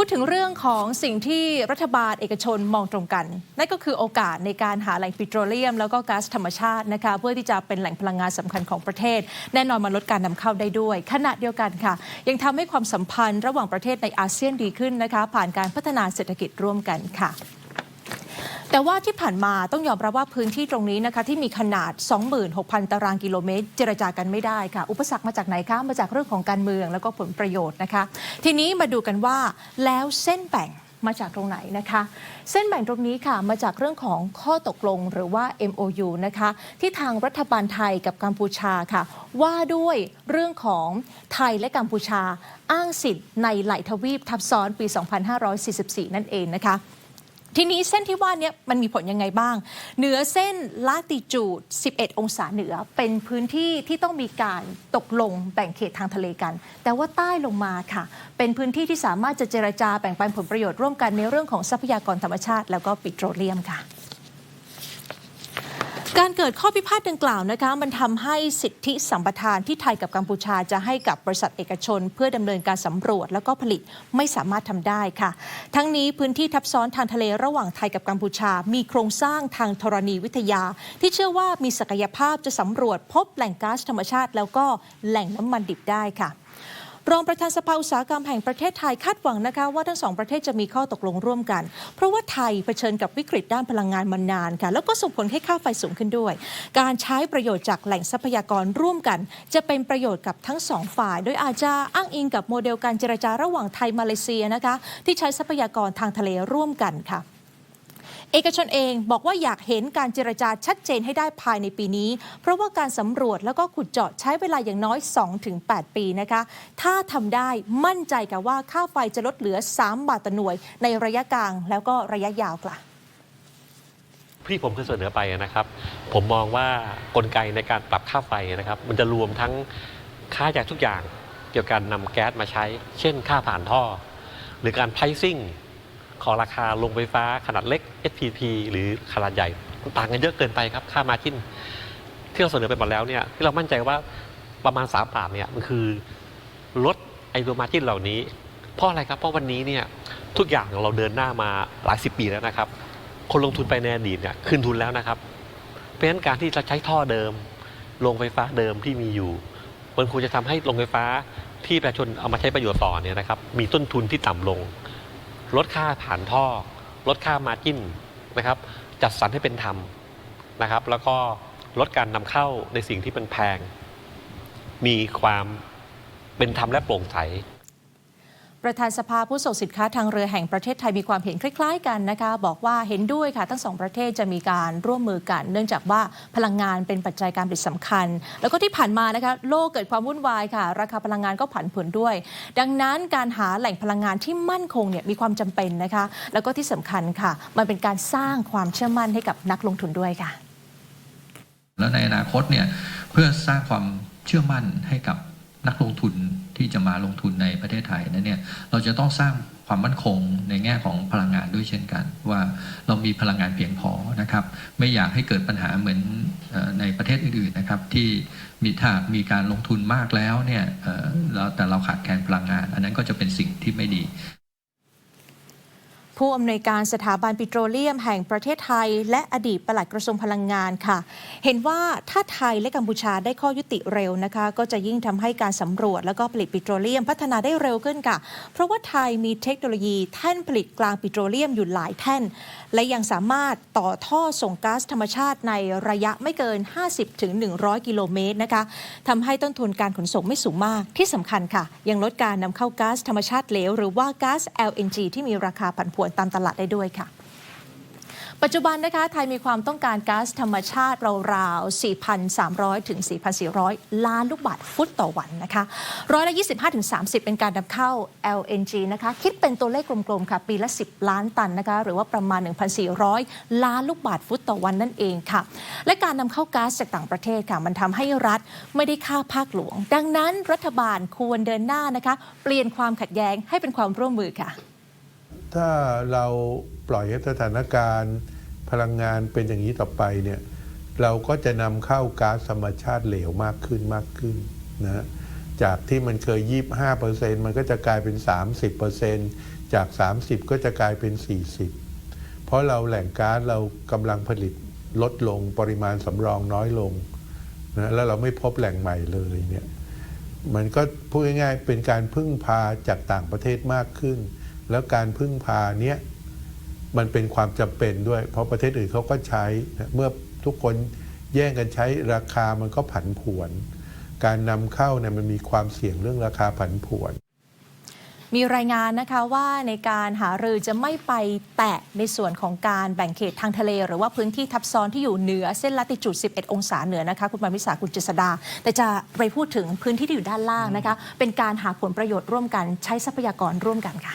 พูดถึงเรื่องของสิ่งที่รัฐบาลเอกชนมองตรงกัน นั่นก็คือโอกาสในการหาแหล่งปิโตรเลียม แล้วก็ก๊าซธรรมชาตินะคะเพื่อที่จะเป็นแหล่งพลังงานสำคัญของประเทศ แน่นอนมาลดการนำเข้าได้ด้วย ขณะเดียวกันค่ะ ยังทำให้ความสัมพันธ์ระหว่างประเทศในอาเซียนดีขึ้นนะคะผ่านการพัฒนาเศรษฐกิจร่วมกันค่ะ แต่ว่าที่ผ่านมาต้องยอมรับว่าพื้นที่ตรงนี้นะคะที่มีขนาด 26,000 ตารางกิโลเมตร เจรจากันไม่ได้ค่ะ อุปสรรคมาจากไหนคะมาจากเรื่องของการเมืองแล้วก็ผลประโยชน์นะคะ ทีนี้มาดูกันว่าแล้วเส้นแบ่งมาจากตรงไหนนะคะ เส้นแบ่งตรงนี้ค่ะมาจากเรื่องของข้อตกลงหรือว่า MOU นะคะ ที่ทางรัฐบาลไทยกับกัมพูชาค่ะ ว่าด้วยเรื่องของไทยและกัมพูชา อ้างสิทธิ์ในไหลทวีปทับซ้อนปี 2544 นั่นเองนะคะ ทีนี้เส้นที่ว่านี้มันมีผลยังไงบ้าง เหนือเส้นลาติจูด 11 องศาเหนือเป็นพื้นที่ที่ต้องมีการตกลงแบ่งเขตทางทะเลกัน แต่ว่าใต้ลงมาค่ะ เป็นพื้นที่ที่สามารถจะเจรจาแบ่งปันผลประโยชน์ร่วมกันในเรื่องของทรัพยากรธรรมชาติ แล้วก็ปิโตรเลียมค่ะ การเกิดข้อพิพาทดังกล่าวนะคะมันทำให้สิทธิสัมปทานที่ไทยกับกัมพูชาจะให้กับบริษัทเอกชน เพื่อดำเนินการสำรวจแล้วก็ผลิตไม่สามารถทำได้ค่ะ ทั้งนี้พื้นที่ทับซ้อนทางทะเลระหว่างไทยกับกัมพูชา มีโครงสร้างทางธรณีวิทยา ที่เชื่อว่ามีศักยภาพจะสำรวจพบแหล่งก๊าซธรรมชาติ แล้วก็แหล่งน้ำมันดิบได้ค่ะ รองประธานสภาอุตสาหกรรมแห่งประเทศไทยคาดหวังนะคะว่าทั้งสองประเทศจะมีข้อตกลงร่วมกัน เพราะว่าไทยเผชิญกับวิกฤตด้านพลังงานมานานค่ะ แล้วก็ส่งผลให้ค่าไฟสูงขึ้นด้วย การใช้ประโยชน์จากแหล่งทรัพยากรร่วมกัน จะเป็นประโยชน์กับทั้งสองฝ่าย โดยอาจจะอ้างอิงกับโมเดลการเจรจาระหว่างไทยมาเลเซียนะคะที่ใช้ทรัพยากรทางทะเลร่วมกันค่ะ เอกชนเองบอกว่าอยากเห็นการเจรจาชัดเจนให้ได้ภายในปีนี้ เพราะว่าการสำรวจแล้วก็ขุดเจาะใช้เวลาอย่างน้อย 2-8 ปีนะคะ ถ้าทำได้มั่นใจกับว่าค่าไฟจะลดเหลือ 3 บาทต่อหน่วย ในระยะกลางแล้วก็ระยะยาวค่ะที่ผมเคยเสนอไปนะครับ ผมมองว่ากลไกในการปรับค่าไฟนะครับ มันจะรวมทั้งค่าจายทุกอย่างเกี่ยวกับการนำแก๊สมาใช้ เช่น ค่าผ่านท่อ หรือการ pricing ของราคาลงไฟฟ้าขนาดเล็ก SPP หรือขนาดใหญ่ต่างกันเยอะเกินไปครับ ค่ามาจิ้นที่เราเสนอไปหมดแล้วเนี่ยที่เรามั่นใจว่าประมาณ3บาทเนี่ยมันคือลดไอ้ตัวมาจิ้นเหล่านี้ เพราะอะไรครับ เพราะวันนี้เนี่ยทุกอย่างเราเดินหน้ามาหลายสิบปีแล้วนะครับ คนลงทุนไปในอดีตเนี่ยคืนทุนแล้วนะครับ เพราะฉะนั้นการที่จะใช้ท่อเดิมโรงไฟฟ้าเดิมที่มีอยู่ มันควรจะทำให้โรงไฟฟ้าที่ประชาชนเอามาใช้ประโยชน์ต่อเนี่ยนะครับมีต้นทุนที่ต่ำลง ลดค่าผ่านท่อ ลดค่ามาจิ้นนะครับจัดสรรให้เป็นธรรมนะครับ แล้วก็ลดการนำเข้าในสิ่งที่เป็นแพง มีความเป็นธรรมและโปร่งใส ประธานสภาผู้ส่งสินค้าทางเรือแห่งประเทศไทยมีความเห็นคล้าย ๆ กันนะคะ บอกว่าเห็นด้วยค่ะ ทั้งสองประเทศจะมีการร่วมมือกัน เนื่องจากว่าพลังงานเป็นปัจจัยการผลิตสำคัญ แล้วก็ที่ผ่านมานะคะโลกเกิดความวุ่นวายค่ะ ราคาพลังงานก็ผันผวนด้วย ดังนั้นการหาแหล่งพลังงานที่มั่นคงเนี่ยมีความจำเป็นนะคะ แล้วก็ที่สำคัญค่ะ มันเป็นการสร้างความเชื่อมั่นให้กับนักลงทุนด้วยค่ะ แล้วในอนาคตเนี่ยเพื่อสร้างความเชื่อมั่นให้กับ นักลงทุนที่จะมาลงทุนในประเทศไทยนั้นเนี่ยเราจะต้องสร้างความมั่นคงในแง่ของพลังงานด้วยเช่นกัน ว่าเรามีพลังงานเพียงพอนะครับ ไม่อยากให้เกิดปัญหาเหมือนในประเทศอื่นๆนะครับ ที่มีถ้ามีการลงทุนมากแล้วเนี่ยเอ่อแล้วแต่เราขาดแคลนพลังงาน อันนั้นก็จะเป็นสิ่งที่ไม่ดี ผู้อำนวยการสถาบันปิโตรเลียมแห่งประเทศไทย และอดีตปลัดกระทรวงพลังงานค่ะ เห็นว่าถ้าไทยและกัมพูชาได้ข้อยุติเร็วนะคะ ก็จะยิ่งทำให้การสำรวจ แล้วก็ผลิตปิโตรเลียมพัฒนาได้เร็วขึ้นค่ะ เพราะว่าไทยมีเทคโนโลยีแท่นผลิตกลางปิโตรเลียมอยู่หลายแท่น และยังสามารถต่อท่อส่งก๊าซธรรมชาติในระยะไม่เกิน 50-100 กิโลเมตรนะคะทำให้ต้นทุนการขนส่งไม่สูงมากที่สำคัญค่ะ ยังลดการนำเข้าก๊าซธรรมชาติเหลวหรือว่าก๊าซ LNG ที่มีราคาผันผวนตามตลาดได้ด้วยค่ะปัจจุบันนะคะไทยมีความต้องการก๊าซธรรมชาติราวๆ 4,300 ถึง 4,400 ล้านลูกบาศก์ฟุตต่อวันนะคะร้อยละ 25 ถึง 30 เป็นการนำเข้า LNG นะคะคิดเป็นตัวเลขกลมๆ ค่ะ ปีละ 10 ล้านตันนะคะหรือว่าประมาณ 1,400 ล้านลูกบาศก์ฟุตต่อวันนั่นเองค่ะ และการนำเข้าก๊าซจากต่างประเทศค่ะมันทำให้รัฐไม่ได้ค่าภาคหลวง ดังนั้นรัฐบาลควรเดินหน้านะคะเปลี่ยนความขัดแย้งให้เป็นความร่วมมือค่ะ ถ้าเราปล่อยให้สถานการณ์พลังงานเป็นอย่างนี้ต่อไปเนี่ยเราก็จะนำเข้าก๊าซธรรมชาติเหลวมากขึ้นมากขึ้นนะจากที่มันเคย 25%มันก็จะกลายเป็น 30%จาก 30 ก็จะกลายเป็น 40 เพราะเราแหล่งก๊าซเรากำลังผลิตลดลงปริมาณสำรองน้อยลงนะแล้วเราไม่พบแหล่งใหม่เลยเนี่ยมันก็พูดง่ายๆเป็นการพึ่งพาจากต่างประเทศมากขึ้น แล้วการพึ่งพาเนี้ยมันเป็นความจำเป็นด้วย เพราะประเทศอื่นเขาก็ใช้นะเมื่อทุกคนแย่งกันใช้ราคามันก็ผันผวน การนำเข้าเนี่ยมันมีความเสี่ยงเรื่องราคาผันผวน มีรายงานนะคะว่าในการหารือจะไม่ไปแตะในส่วนของการแบ่งเขตทางทะเล หรือว่าพื้นที่ทับซ้อนที่อยู่เหนือเส้นลัติจูด 11 องศาเหนือนะคะ คุณปามิสาคุณเจษดา แต่จะไปพูดถึงพื้นที่ที่อยู่ด้านล่างนะคะ เป็นการหาผลประโยชน์ร่วมกันใช้ทรัพยากรร่วมกันค่ะ